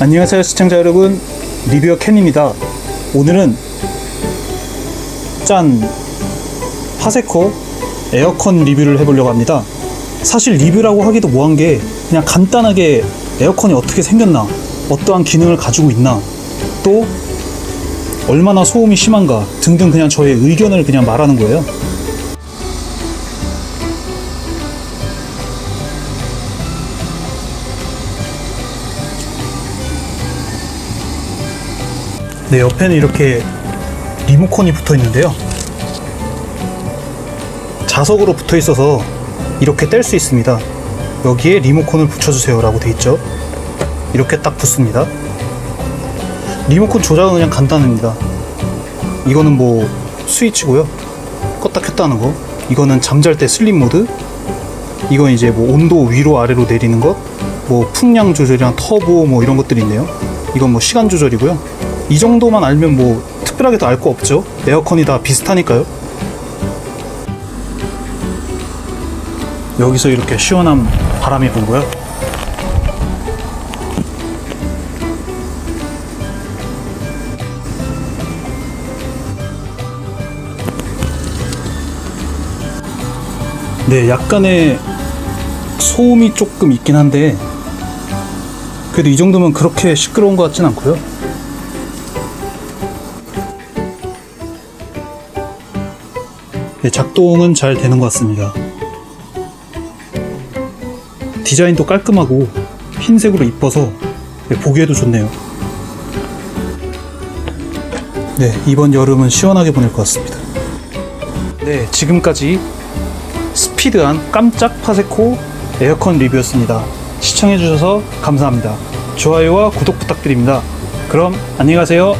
안녕하세요 시청자 여러분. 리뷰어 캔입니다. 오늘은 짠 파세코 에어컨 리뷰를 해보려고 합니다. 사실 리뷰라고 하기도 뭐한 게 그냥 간단하게 에어컨이 어떻게 생겼나 어떠한 기능을 가지고 있나 또 얼마나 소음이 심한가 등등 그냥 저의 의견을 그냥 말하는 거예요 네, 옆에는 이렇게 리모컨이 붙어 있는데요. 자석으로 붙어 있어서 이렇게 뗄 수 있습니다. 여기에 리모컨을 붙여주세요 라고 돼 있죠. 이렇게 딱 붙습니다. 리모컨 조작은 그냥 간단합니다. 이거는 뭐 스위치고요. 껐다 켰다 하는 거. 이거는 잠잘 때 슬립 모드. 이건 이제 뭐 온도 위로 아래로 내리는 것. 뭐 풍량 조절이랑 터보 뭐 이런 것들이 있네요. 이건 뭐 시간 조절이고요. 이 정도만 알면 뭐 특별하게 더 알 거 없죠. 에어컨이 다 비슷하니까요. 여기서 이렇게 시원한 바람이 불고요. 네, 약간의 소음이 조금 있긴 한데 그래도 이 정도면 그렇게 시끄러운 것 같진 않고요. 작동은 잘 되는 것 같습니다. 디자인도 깔끔하고 흰색으로 이뻐서 네, 보기에도 좋네요. 네, 이번 여름은 시원하게 보낼 것 같습니다. 네, 지금까지 스피드한 깜짝 파세코 에어컨 리뷰였습니다. 시청해주셔서 감사합니다. 좋아요와 구독 부탁드립니다. 그럼 안녕히 가세요.